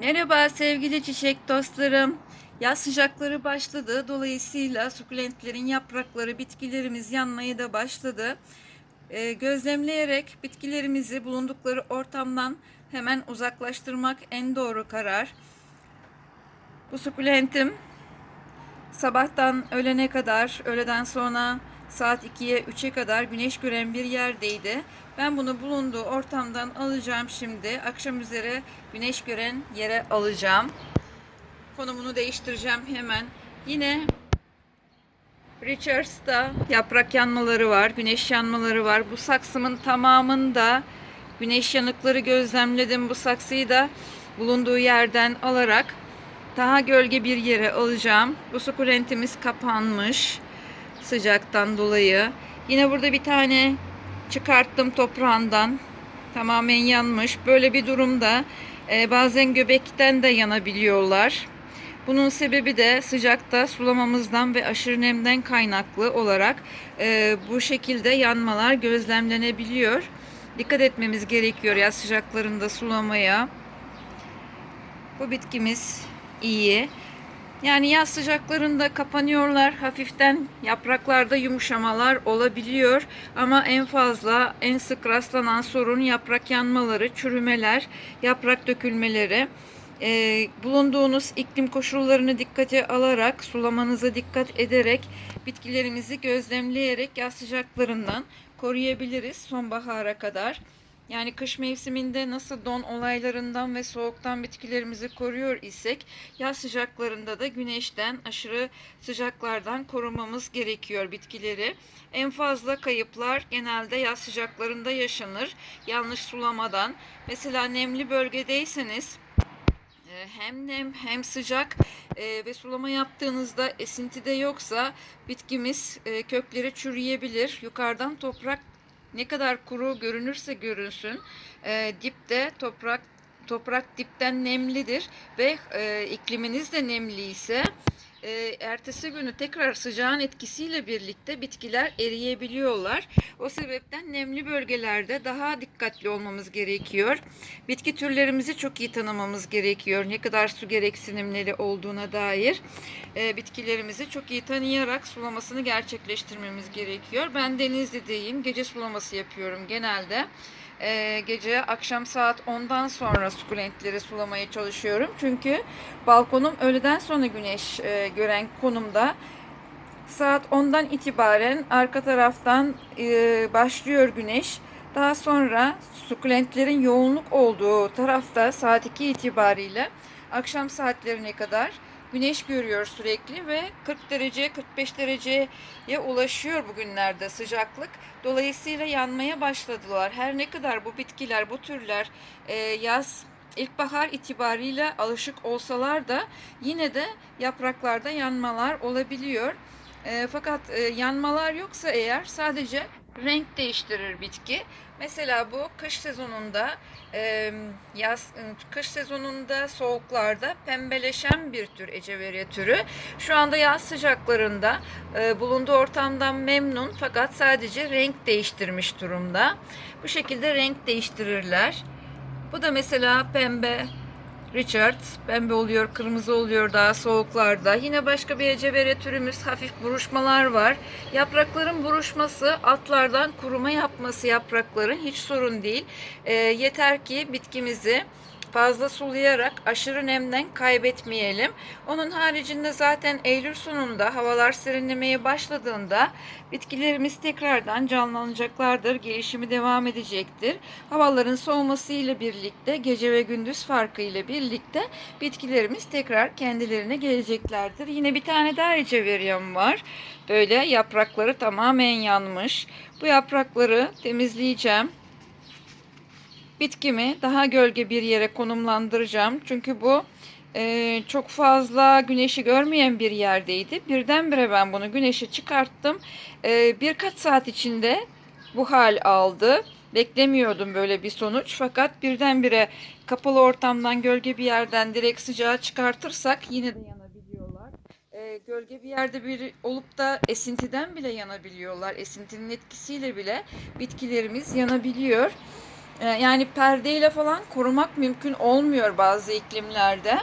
Merhaba sevgili çiçek dostlarım. Yaz sıcakları başladı. Dolayısıyla sukulentlerin yaprakları, bitkilerimiz yanmaya da başladı. Ee, gözlemleyerek bitkilerimizi bulundukları ortamdan hemen uzaklaştırmak en doğru karar. Bu sukulentim sabahtan öğlene kadar, öğleden sonra saat 2'ye 3'e kadar güneş gören bir yerdeydi. Ben bunu bulunduğu ortamdan alacağım şimdi. Akşam üzere güneş gören yere alacağım. Konumunu değiştireceğim hemen. Yine Richards'ta yaprak yanmaları var, güneş yanmaları var. Bu saksımın tamamında güneş yanıkları gözlemledim. Bu saksıyı da bulunduğu yerden alarak daha gölge bir yere alacağım. Bu sukulentimiz kapanmış sıcaktan dolayı. Yine burada bir tane çıkarttım toprağından. Tamamen yanmış. Böyle bir durumda e, bazen göbekten de yanabiliyorlar. Bunun sebebi de sıcakta sulamamızdan ve aşırı nemden kaynaklı olarak e, bu şekilde yanmalar gözlemlenebiliyor. Dikkat etmemiz gerekiyor yaz sıcaklarında sulamaya. Bu bitkimiz iyi. Yani yaz sıcaklarında kapanıyorlar. Hafiften yapraklarda yumuşamalar olabiliyor. Ama en fazla, en sık rastlanan sorun yaprak yanmaları, çürümeler, yaprak dökülmeleri. Ee, bulunduğunuz iklim koşullarını dikkate alarak, sulamanıza dikkat ederek, bitkilerimizi gözlemleyerek yaz sıcaklarından koruyabiliriz sonbahara kadar. Yani kış mevsiminde nasıl don olaylarından ve soğuktan bitkilerimizi koruyor isek yaz sıcaklarında da güneşten aşırı sıcaklardan korumamız gerekiyor bitkileri. En fazla kayıplar genelde yaz sıcaklarında yaşanır. Yanlış sulamadan. Mesela nemli bölgedeyseniz e, hem nem hem sıcak e, ve sulama yaptığınızda esinti de yoksa bitkimiz e, kökleri çürüyebilir. Yukarıdan toprak ne kadar kuru görünürse görünsün e, dipte toprak toprak dipten nemlidir ve e, ikliminiz de nemli ise e, ertesi günü tekrar sıcağın etkisiyle birlikte bitkiler eriyebiliyorlar. O sebepten nemli bölgelerde daha dikkatli olmamız gerekiyor. Bitki türlerimizi çok iyi tanımamız gerekiyor. Ne kadar su gereksinimleri olduğuna dair e, bitkilerimizi çok iyi tanıyarak sulamasını gerçekleştirmemiz gerekiyor. Ben Denizli'deyim. Gece sulaması yapıyorum genelde e, gece akşam saat 10'dan sonra sukulentleri sulamaya çalışıyorum. Çünkü balkonum öğleden sonra güneş e, gören konumda. Saat 10'dan itibaren arka taraftan e, başlıyor güneş. Daha sonra sukulentlerin yoğunluk olduğu tarafta saat 2 itibariyle akşam saatlerine kadar güneş görüyor sürekli ve 40 derece 45 dereceye ulaşıyor bugünlerde sıcaklık. Dolayısıyla yanmaya başladılar. Her ne kadar bu bitkiler, bu türler e, yaz ilkbahar itibariyle alışık olsalar da yine de yapraklarda yanmalar olabiliyor. E, fakat e, yanmalar yoksa eğer sadece renk değiştirir bitki. Mesela bu kış sezonunda yaz kış sezonunda soğuklarda pembeleşen bir tür eceveriye türü. Şu anda yaz sıcaklarında bulunduğu ortamdan memnun fakat sadece renk değiştirmiş durumda. Bu şekilde renk değiştirirler. Bu da mesela pembe Richard pembe oluyor, kırmızı oluyor daha soğuklarda. Yine başka bir ecevere türümüz hafif buruşmalar var. Yaprakların buruşması altlardan kuruma yapması yaprakların hiç sorun değil. E, yeter ki bitkimizi fazla sulayarak aşırı nemden kaybetmeyelim. Onun haricinde zaten Eylül sonunda havalar serinlemeye başladığında bitkilerimiz tekrardan canlanacaklardır. Gelişimi devam edecektir. Havaların soğuması ile birlikte gece ve gündüz farkı ile birlikte bitkilerimiz tekrar kendilerine geleceklerdir. Yine bir tane daha eceveryam var. Böyle yaprakları tamamen yanmış. Bu yaprakları temizleyeceğim bitkimi daha gölge bir yere konumlandıracağım. Çünkü bu e, çok fazla güneşi görmeyen bir yerdeydi. Birdenbire ben bunu güneşe çıkarttım. E, birkaç saat içinde bu hal aldı. Beklemiyordum böyle bir sonuç fakat birdenbire kapalı ortamdan gölge bir yerden direkt sıcağı çıkartırsak yine de yanabiliyorlar. E, gölge bir yerde bir olup da esintiden bile yanabiliyorlar. Esintinin etkisiyle bile bitkilerimiz yanabiliyor. E, yani perdeyle falan korumak mümkün olmuyor bazı iklimlerde.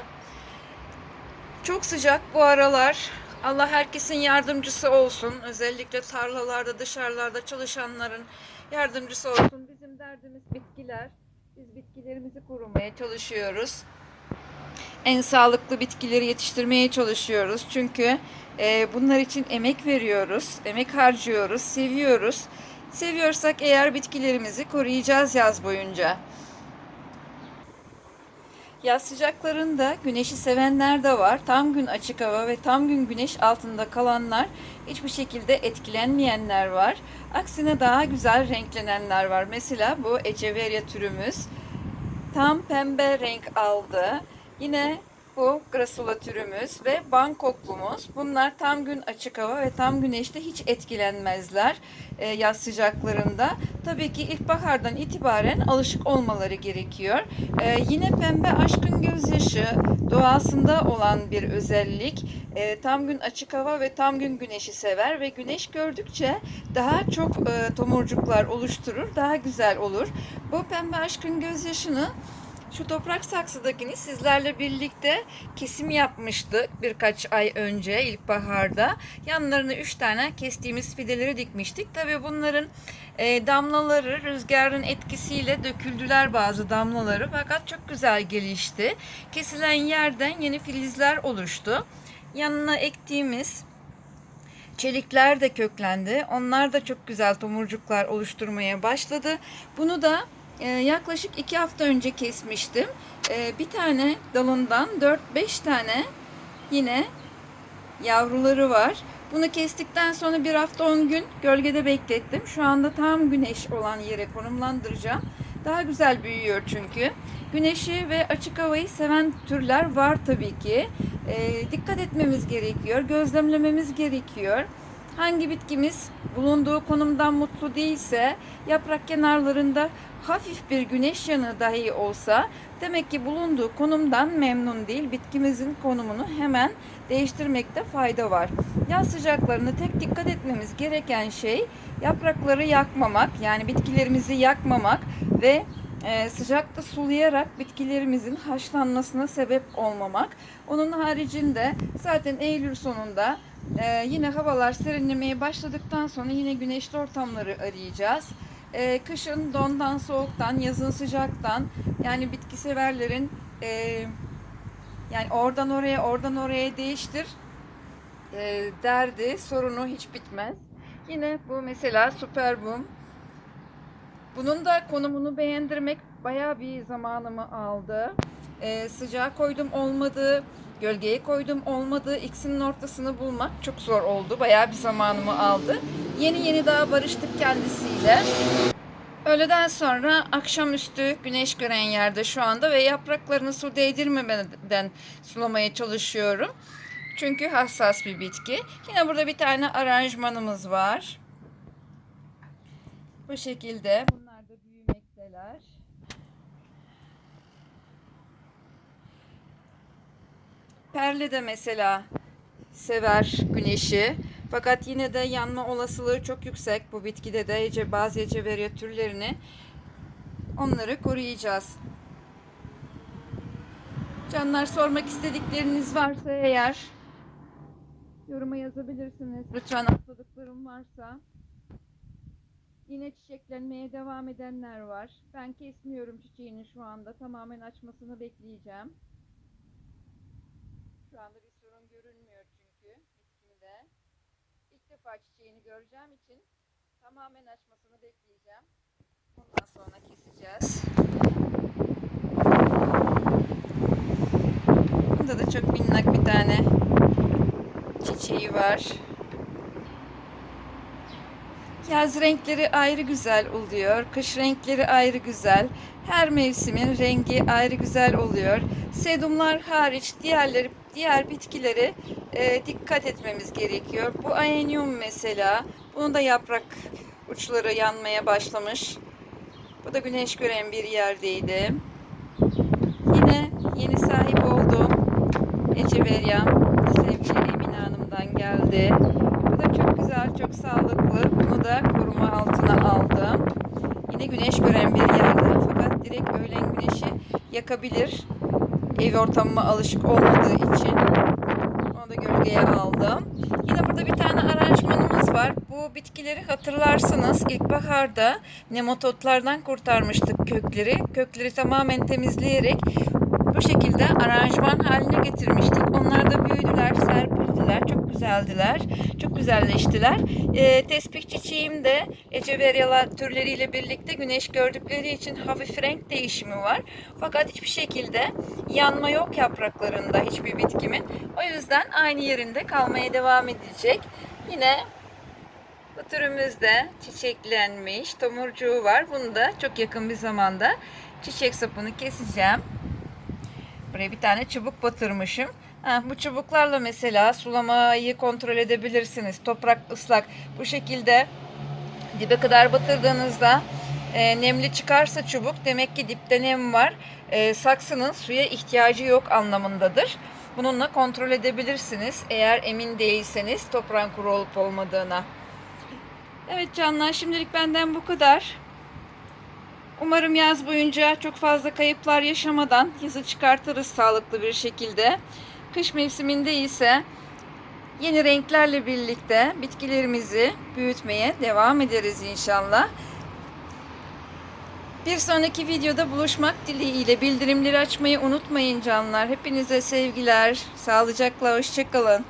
Çok sıcak bu aralar. Allah herkesin yardımcısı olsun. Özellikle tarlalarda, dışarılarda çalışanların yardımcısı olsun. Bizim derdimiz bitkiler. Biz bitkilerimizi korumaya çalışıyoruz. En sağlıklı bitkileri yetiştirmeye çalışıyoruz. Çünkü e, bunlar için emek veriyoruz, emek harcıyoruz, seviyoruz. Seviyorsak eğer bitkilerimizi koruyacağız yaz boyunca. Yaz sıcaklarında güneşi sevenler de var. Tam gün açık hava ve tam gün güneş altında kalanlar hiçbir şekilde etkilenmeyenler var. Aksine daha güzel renklenenler var. Mesela bu Echeveria türümüz tam pembe renk aldı. Yine bu Grassula türümüz ve Bangkoklumuz. Bunlar tam gün açık hava ve tam güneşte hiç etkilenmezler e, yaz sıcaklarında. Tabii ki ilkbahardan itibaren alışık olmaları gerekiyor. E, yine pembe aşkın gözyaşı doğasında olan bir özellik. E, tam gün açık hava ve tam gün güneşi sever ve güneş gördükçe daha çok e, tomurcuklar oluşturur, daha güzel olur. Bu pembe aşkın gözyaşını şu toprak saksıdakini sizlerle birlikte kesim yapmıştık birkaç ay önce ilkbaharda. Yanlarına 3 tane kestiğimiz fideleri dikmiştik. Tabi bunların e, damlaları rüzgarın etkisiyle döküldüler bazı damlaları fakat çok güzel gelişti. Kesilen yerden yeni filizler oluştu. Yanına ektiğimiz çelikler de köklendi. Onlar da çok güzel tomurcuklar oluşturmaya başladı. Bunu da e, yaklaşık iki hafta önce kesmiştim. E, bir tane dalından 4-5 tane yine yavruları var. Bunu kestikten sonra bir hafta 10 gün gölgede beklettim. Şu anda tam güneş olan yere konumlandıracağım. Daha güzel büyüyor çünkü. Güneşi ve açık havayı seven türler var tabii ki. E, dikkat etmemiz gerekiyor, gözlemlememiz gerekiyor. Hangi bitkimiz bulunduğu konumdan mutlu değilse yaprak kenarlarında hafif bir güneş yanığı dahi olsa demek ki bulunduğu konumdan memnun değil. Bitkimizin konumunu hemen değiştirmekte fayda var. Yaz sıcaklarında tek dikkat etmemiz gereken şey yaprakları yakmamak yani bitkilerimizi yakmamak ve e, sıcakta sulayarak bitkilerimizin haşlanmasına sebep olmamak. Onun haricinde zaten Eylül sonunda e, yine havalar serinlemeye başladıktan sonra yine güneşli ortamları arayacağız. E, kışın dondan, soğuktan, yazın sıcaktan yani bitki severlerin e, yani oradan oraya, oradan oraya değiştir e, derdi, sorunu hiç bitmez. Yine bu mesela Superboom. Bunun da konumunu beğendirmek bayağı bir zamanımı aldı. Ee, sıcağa koydum olmadı, gölgeye koydum olmadı. İkisinin ortasını bulmak çok zor oldu. Bayağı bir zamanımı aldı. Yeni yeni daha barıştık kendisiyle. Öğleden sonra akşamüstü güneş gören yerde şu anda ve yapraklarını su değdirmeden sulamaya çalışıyorum. Çünkü hassas bir bitki. Yine burada bir tane aranjmanımız var. Bu şekilde. Bunlar da büyümekteler. Perle de mesela sever güneşi. Fakat yine de yanma olasılığı çok yüksek. Bu bitkide de ece, bazı eceveria türlerini onları koruyacağız. Canlar sormak istedikleriniz varsa eğer yoruma yazabilirsiniz. Lütfen atladıklarım varsa. Yine çiçeklenmeye devam edenler var. Ben kesmiyorum çiçeğini şu anda. Tamamen açmasını bekleyeceğim. Şu anda bir sorun görünmüyor çünkü bitkimde. İlk defa çiçeğini göreceğim için tamamen açmasını bekleyeceğim. Ondan sonra keseceğiz. Bunda da çok minnak bir tane çiçeği var. Yaz renkleri ayrı güzel oluyor. Kış renkleri ayrı güzel. Her mevsimin rengi ayrı güzel oluyor. Sedumlar hariç diğerleri diğer bitkileri e, dikkat etmemiz gerekiyor. Bu aenyum mesela. Bunun da yaprak uçları yanmaya başlamış. Bu da güneş gören bir yerdeydi. Yine yeni sahip olduğum Eceveryam sevgili Emine Hanım'dan geldi. Bu da çok güzel, çok sağlıklı. Bunu da koruma altına aldım. Yine güneş gören bir yerde. Fakat yakabilir. Ev ortamıma alışık olmadığı için. Onu da gölgeye aldım. Yine burada bir tane aranjmanımız var. Bu bitkileri hatırlarsınız. İlkbaharda nematotlardan kurtarmıştık kökleri. Kökleri tamamen temizleyerek bu şekilde aranjman haline getirmiştik. Onlar da büyüdüler, serpildiler. Çok güzeldiler. Çok güzelleştiler. Ee, tespih çiçeğim de Eceveryalar türleriyle birlikte güneş gördükleri için hafif renk değişimi var. Fakat hiçbir şekilde yanma yok yapraklarında hiçbir bitkimin. O yüzden aynı yerinde kalmaya devam edecek. Yine bu türümüz de çiçeklenmiş. Tomurcuğu var. Bunu da çok yakın bir zamanda çiçek sapını keseceğim. Buraya bir tane çubuk batırmışım. Ha, bu çubuklarla mesela sulamayı kontrol edebilirsiniz. Toprak ıslak. Bu şekilde dibe kadar batırdığınızda e, nemli çıkarsa çubuk demek ki dipte nem var. E, saksının suya ihtiyacı yok anlamındadır. Bununla kontrol edebilirsiniz eğer emin değilseniz toprağın kuru olup olmadığına. Evet canlar şimdilik benden bu kadar. Umarım yaz boyunca çok fazla kayıplar yaşamadan yazı çıkartırız sağlıklı bir şekilde. Kış mevsiminde ise yeni renklerle birlikte bitkilerimizi büyütmeye devam ederiz inşallah. Bir sonraki videoda buluşmak dileğiyle bildirimleri açmayı unutmayın canlar. Hepinize sevgiler, sağlıcakla, hoşçakalın.